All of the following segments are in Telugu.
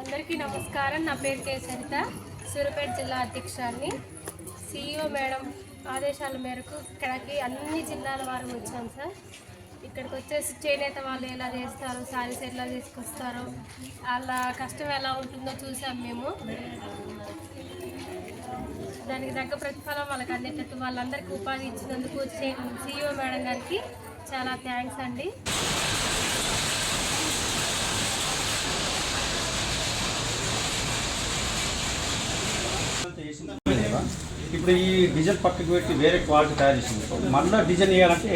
అందరికీ నమస్కారం. నా పేరు కే సరిత సూర్యాపేట జిల్లా అధ్యక్షాన్ని. సిఇఓ మేడం ఆదేశాల మేరకు ఇక్కడికి అన్ని జిల్లాల వారు వచ్చాం సార్. ఇక్కడికి వచ్చేసి చేనేత వాళ్ళు ఎలా చేస్తారు శారీస్ ఎలా తీసుకొస్తారో వాళ్ళ కష్టం ఎలా ఉంటుందో చూసాం మేము. దానికి తగ్గ ప్రతిఫలం వాళ్ళకి అందేటట్టు వాళ్ళందరికీ ఉపాధి ఇచ్చినందుకు సిఇఓ మేడం గారికి చాలా థ్యాంక్స్ అండి. ఇప్పుడు ఈ డిజైన్ పక్కకు పెట్టి వేరే క్వాలిటీ తయారు చేసింది. మళ్ళీ డిజైన్ వేయాలంటే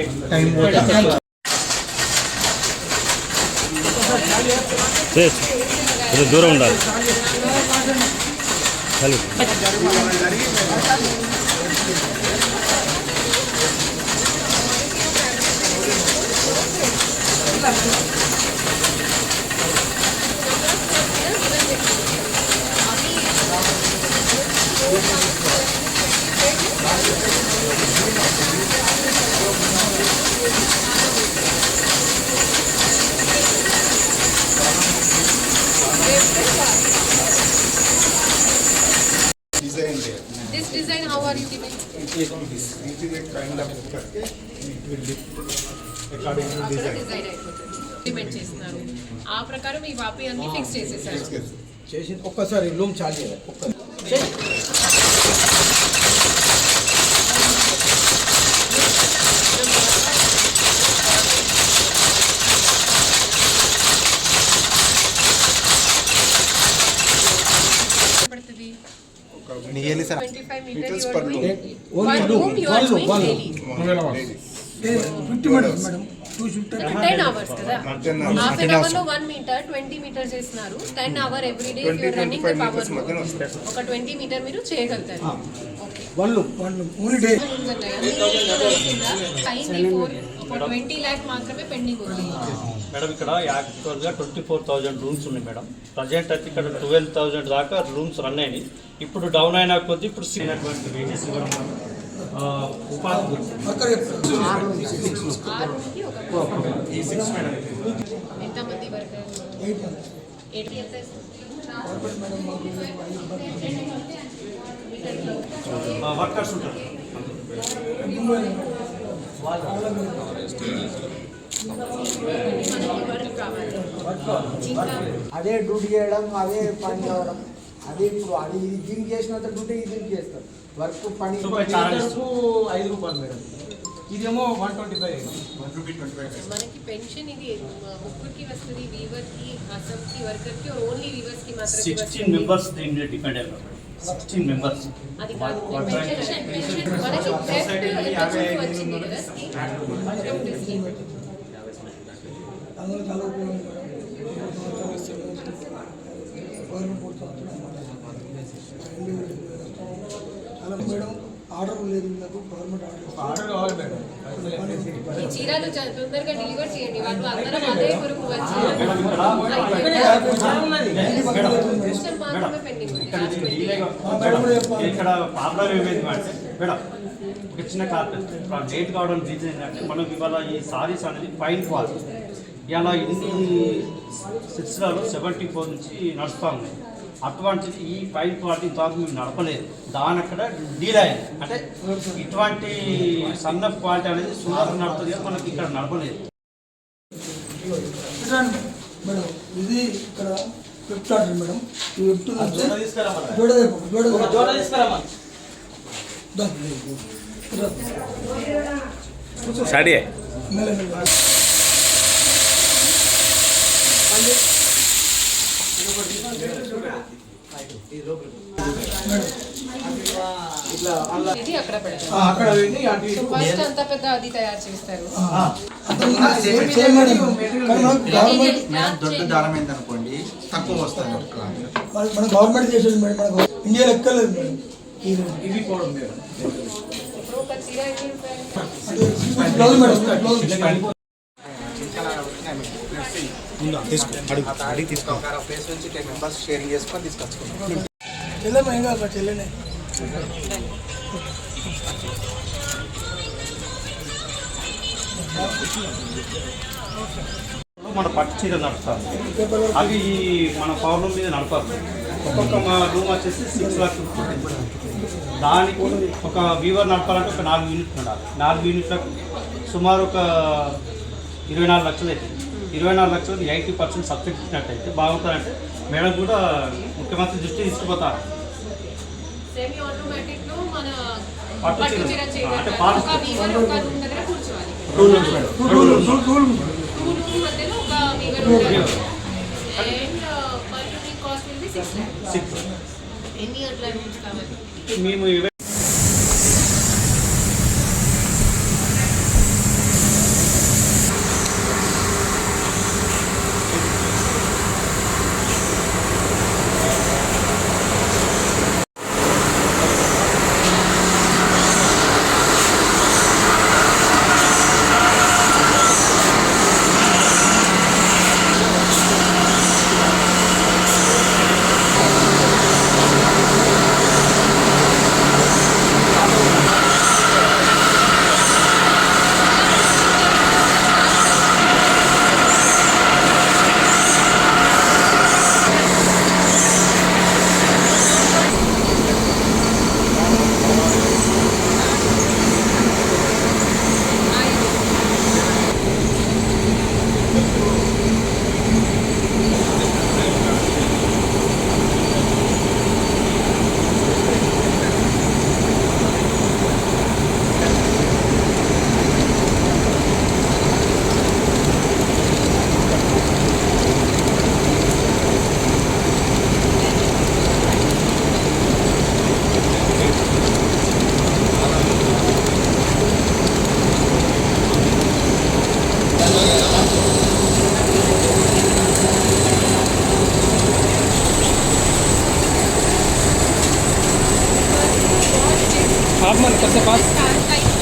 దూరం ఉండాలి. Salud. This design, how are you giving? It is like this. It kind of cut. It will lift according to design. Design అయిపోతుంది ఇంప్లిమెంట్ చేస్తున్నారు ఆ ప్రకారం ఈ వాపి అన్ని ఫిక్స్ చేసేసారు చేసి ఒక్కసారి రూమ్ చాలు చేయాలి ఒక్క nearly sir five Meters metres per ten hours కదా? Ten hours. హాఫ్ అన్ అవర్లో వన్ మీటర్ ట్వంటీ మీటర్స్ చేస్తున్నారు. Ten hour every day running power metres ఒక ట్వంటీ మీటర్ మీరు చేయగలుగుతారు. Okay one loom one only day twenty lakh మాత్రమే పెండింగ్ ఉంది. మేడం ఇక్కడ యాక్చువల్గా ట్వంటీ ఫోర్ థౌజండ్ రూమ్స్ ఉన్నాయి మేడం. ప్రజెంట్ అయితే ఇక్కడ ట్వెల్వ్ థౌజండ్ దాకా రూమ్స్ రన్ అయినాయి. ఇప్పుడు డౌన్ అయిన కొద్దీ ఇప్పుడు వేజెస్ ఇవ్వడం ఉపాధి ఎంతమంది వర్కర్స్ ఉంటారు. అదే డ్యూటీ చేయడం అదే పని కావడం అదే ఇప్పుడు అది ఇది దీనికి చేసినంత డ్యూటీ ఇది దీనికి చేస్తారు. వర్క్ పని ఐదు రూపాయలు మేడం. ఇదేమో వన్ ట్వంటీ ఫైవ్. మనకి పెన్షన్ ఇది ముగ్గురికి వస్తుంది వీవర్కి అసమ్కి వర్కర్కి ఓన్లీ వీవర్స్కి మాత్రమే సిక్స్టీన్. మెంబర్స్ దీని మీద డిపెండ్ అయ్యారు. సిక్స్టీన్ మెంబర్స్ అది కాదు పెన్షన్ పెన్షన్ మనకి థెఫ్ట్ ఎంత వచ్చింది కదా. స్కీమ్ అందులో చాలా ఉపయోగం గవర్నమెంట్ పూర్తి ఆర్డర్ లేదు నాకు గవర్నమెంట్ ఆర్డర్ ఆర్డర్ కావాలి మేడం ఈ చీరలు తొందరగా డెలివర్ చేయండి వాళ్ళు అందరం అదే కొరకు వచ్చి ఇక్కడ ప్రాబ్లం ఏమైంది అంటే మేడం ఒక చిన్న కార్పెట్ లేట్ కావడం రీజన్ ఏంటంటే మనం ఇవాళ ఈ సారీస్ అనేది ఫైన్ క్వాలిటీ ఇలా ఇన్ని సిక్స్లలో సెవెంటీ ఫోర్ నుంచి నడుస్తూ ఉన్నాయి అటువంటిది ఈ ఫైన్ క్వాలిటీ ఇంతవరకు మేము నడపలేదు. దాని అక్కడ డీల్ అయింది అంటే ఇటువంటి సన్న క్వాలిటీ అనేది నడుతుంది కానీ మనకి ఇక్కడ నడపలేదు. మేడం ఇది ఇక్కడ ఫ్లిప్కార్ట్ మేడం. ఈ వెబ్ జోడ జోడ జోడ తీసుకురామా స్టార్ట్ ఇది అక్కడ పెడతారు అక్కడ వెళ్ళి అటు సో ఫస్ట్ అంత పెద్ద అది తయారు చేస్తారు సేమ్ మేడం కానీ మనకు గవర్నమెంట్ మేడం దొడ్డు దారం అనుకోండి తక్కువ వస్తుంది మన మన గవర్నమెంట్ చేసేది మేడం. మనకు మేడం ఇది ఇప్పుడు ఒక బ్లౌజ్ మేడం బ్లౌజ్ అడిగి. తీసుకో. ఒక ప్లేస్ నుంచి టెన్ మెంబర్స్ షేరింగ్ చేసుకొని తీసుకొచ్చుకుంటాం చెల్లెమ్మ ఏం కాదు చెల్లెనే. మన పట్టు చీర నడుస్తారు అవి ఈ మన పౌర్ణమి మీద నడపాలి ఒక్కొక్క మా రూమ్ వచ్చేసి సిక్స్ లాక్స్ దానికి ఒక వీవర్ నడపాలంటే ఒక నాలుగు యూనిట్లు ఉండాలి నాలుగు యూనిట్లకు సుమారు ఒక ఇరవై నాలుగు లక్షలు అవుతుంది. ఇరవై నాలుగు లక్షలు ఎయిటీ పర్సెంట్ సబ్సిడీ ఇచ్చినట్టయితే బాగుంటుందంటే మేడం కూడా ముఖ్యమంత్రి దృష్టి తీసుకుపోతారు. సెమీ ఆటోమేటిక్లో మన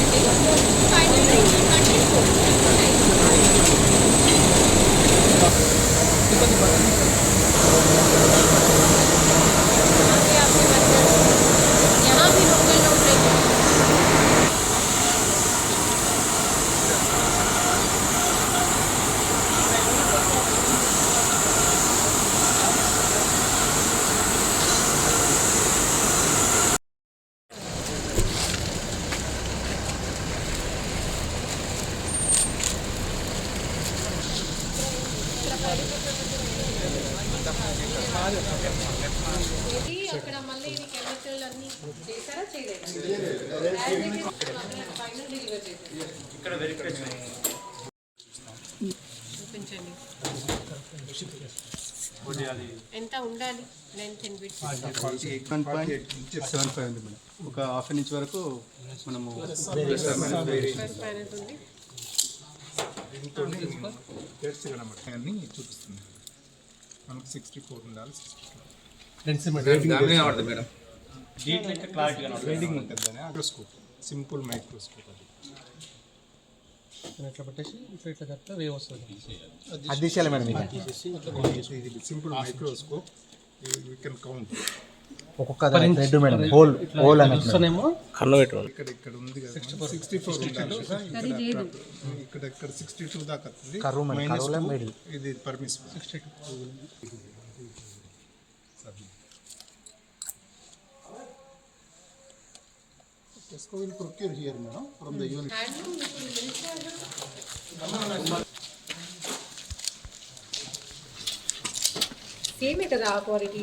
అక్కడ మళ్ళీ కెమికల్ అన్ని చేశారా? చేయలేదా? ఇక్కడ వెరిఫికేషన్ చూపించండి ఎంత ఉండాలి ఒక హాఫ్ అన్ ఇంచ్ వరకు మనము ఉంది అన్ని చూపిస్తుంది. మనకు సిక్స్టీ ఫోర్ ఉండాలి సిక్స్టీ ఫోర్ క్లారిటీగా రీడింగ్ ఉంటుంది. దాని మైక్రోస్కోప్ సింపుల్ మైక్రోస్కోప్ అది. ఇట్లా పెట్టేసి? ఇట్లా ఇట్లా కడితే వేవ్ వస్తుంది. అది తీసేయాలి. మేడం ఇది. Simple microscope you can count ఒక్కొక్క రెడ్ మేడం హోల్ హోల్ అనేది వస్తేనేమో ఇక్కడ ఇక్కడ ఉంది కదా సిక్స్టీ ఫోర్ ఉండాలి కదా ఇక్కడ సిక్స్టీ టూ దాకా వస్తుంది. Curve madam, middle. ఇది permission sixty Tesco will procure here, madam, from the unit. Handloom ఇప్పుడు సేమే కదా ఆ క్వాలిటీ